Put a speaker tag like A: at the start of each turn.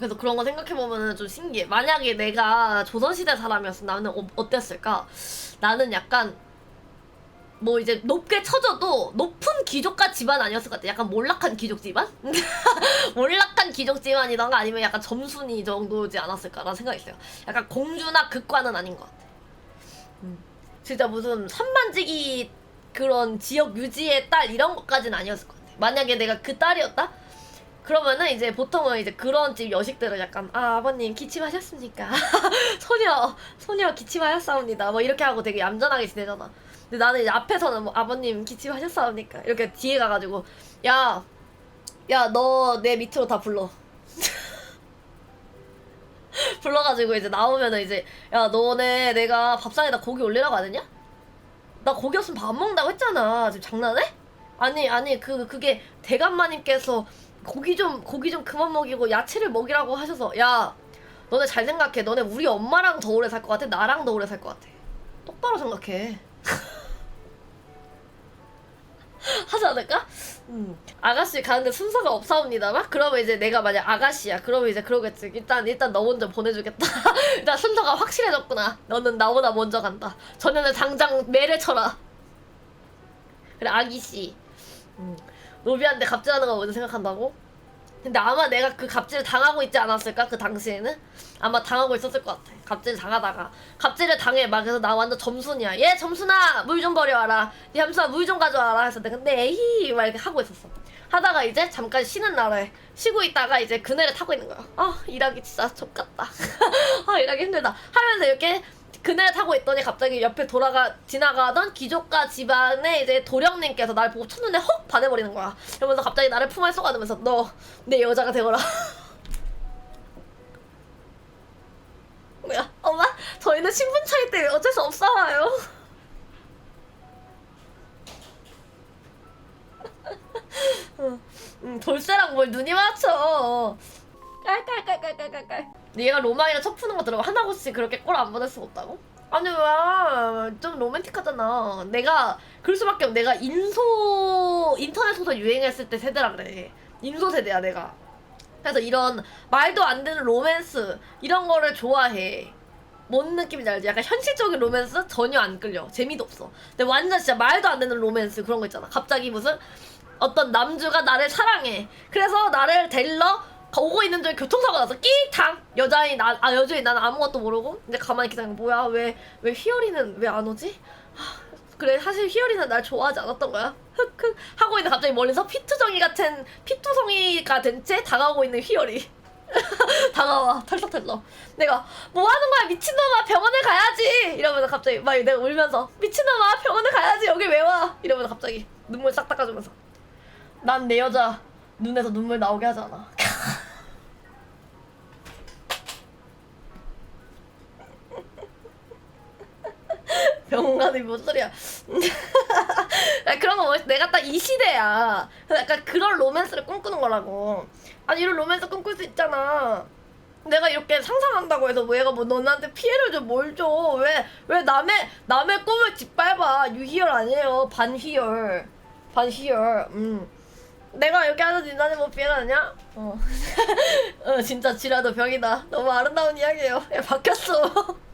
A: 그래서 그런 거 생각해보면 좀 신기해. 만약에 내가 조선시대 사람이었으면 나는 어, 어땠을까? 나는 약간 뭐 이제 높게 쳐져도 높은 귀족가 집안 아니었을 것 같아. 약간 몰락한 귀족 집안? 몰락한 귀족 집안이던가 아니면 약간 점순이 정도지 않았을까라는 생각이 있어요. 약간 공주나 극관은 아닌 것 같아. 음. 진짜 무슨 산만지기 그런 지역 유지의 딸 이런 것까지는 아니었을 것 같아. 만약에 내가 그 딸이었다? 그러면은 이제 보통은 이제 그런 집 여식들은 약간 아 아버님 기침하셨습니까? 소녀 소녀 기침하셨사옵니다. 뭐 이렇게 하고 되게 얌전하게 지내잖아. 근데 나는 이제 앞에서는 뭐 아버님 기침하셨사옵니까? 이렇게 뒤에 가가지고 야 야 너 내 밑으로 다 불러. 불러가지고 이제 나오면은 이제 야 너네 내가 밥상에다 고기 올리라고 안 했냐? 나 고기 없으면 밥 안 먹는다고 했잖아. 지금 장난해? 아니 아니 그 그게 대감마님께서 고기 좀 고기 좀 그만 먹이고 야채를 먹이라고 하셔서 야 너네 잘 생각해. 너네 우리 엄마랑 더 오래 살 것 같아. 나랑 더 오래 살 것 같아. 똑바로 생각해. 하지 않을까? 음. 아가씨 가는데 순서가 없사옵니다. 막 그러면 이제 내가 만약 아가씨야. 그러면 이제 그러겠지. 일단 일단 너 먼저 보내주겠다. 일단 순서가 확실해졌구나. 너는 나보다 먼저 간다. 전에는 당장 매를 쳐라. 그래 아기씨. 음. 노비한테 갑질하는 거 먼저 생각한다고? 근데 아마 내가 그 갑질을 당하고 있지 않았을까? 그 당시에는? 아마 당하고 있었을 것 같아. 갑질 당하다가. 갑질을 당해. 막 그래서 나 완전 점순이야. 얘 점순아! 물 좀 버려와라. 얘 점순아 물 좀 가져와라. 해서 내가 근데 에이! 막 이렇게 하고 있었어. 하다가 이제 잠깐 쉬는 날에 쉬고 있다가 이제 그네를 타고 있는 거야. 아, 일하기 진짜 족같다. 아, 일하기 힘들다. 하면서 이렇게 그네를 타고 있더니 갑자기 옆에 돌아가 지나가던 귀족가 집안의 이제 도령님께서 날 보고 첫눈에 헉 반해버리는 거야. 그러면서 갑자기 나를 품에 쏘가면서 너 내 여자가 되거라. 뭐야, 엄마? 저희는 신분 차이 때문에 어쩔 수 없어요. 응, 응, 돌쇠랑 뭘 눈이 맞춰. 깔깔깔깔깔깔깔. 얘가 로마이랑 첫 푸는 거 들어가 하나고씩 그렇게 꼴 안 보낼 수 없다고? 아니 왜좀 로맨틱하잖아. 내가 그럴 수밖에 없. 내가 인소 인터넷 소설 유행했을 때 세대라 그래. 인소 세대야 내가. 그래서 이런 말도 안 되는 로맨스 이런 거를 좋아해. 뭔 느낌인지 알지? 약간 현실적인 로맨스 전혀 안 끌려. 재미도 없어. 근데 완전 진짜 말도 안 되는 로맨스 그런 거 있잖아. 갑자기 무슨 어떤 남주가 나를 사랑해. 그래서 나를 데리러 오고 있는 중에 교통사고가 나서 끼탕 여자인 나, 아 여자인 나는 아무것도 모르고 이제 가만히 기다리면 뭐야 왜왜 휘어리는 왜 안 오지? 하, 그래 사실 휘어리는 날 좋아하지 않았던 거야. 흑흑 하고 있는 갑자기 멀리서 피투성이 같은 피투성이가 된 채 다가오고 있는 휘어리. 다가와 털썩털썩 내가 뭐 하는 거야 미친놈아 병원에 가야지 이러면서 갑자기 막 내가 울면서 미친놈아 병원에 가야지 여기 왜 와 이러면서 갑자기 눈물 싹 닦아주면서 난 내 여자 눈에서 눈물 나오게 하지 않아 가는 뭔 소리야. 야, 그런 거 멋있 내가 딱 이 시대야. 약간 그런 로맨스를 꿈꾸는 거라고. 아니 이런 로맨스 꿈꿀 수 있잖아. 내가 이렇게 상상한다고 해서 뭐 얘가 뭐 너한테 피해를 줘 뭘 줘. 왜 왜 남의 남의 꿈을 짓밟아. 유희열 아니에요. 반희열. 반희열. 음. 내가 이렇게 하는 진단이 뭐 피해가냐? 어. 어 진짜 지라도 병이다. 너무 아름다운 이야기예요. 야 바뀌었어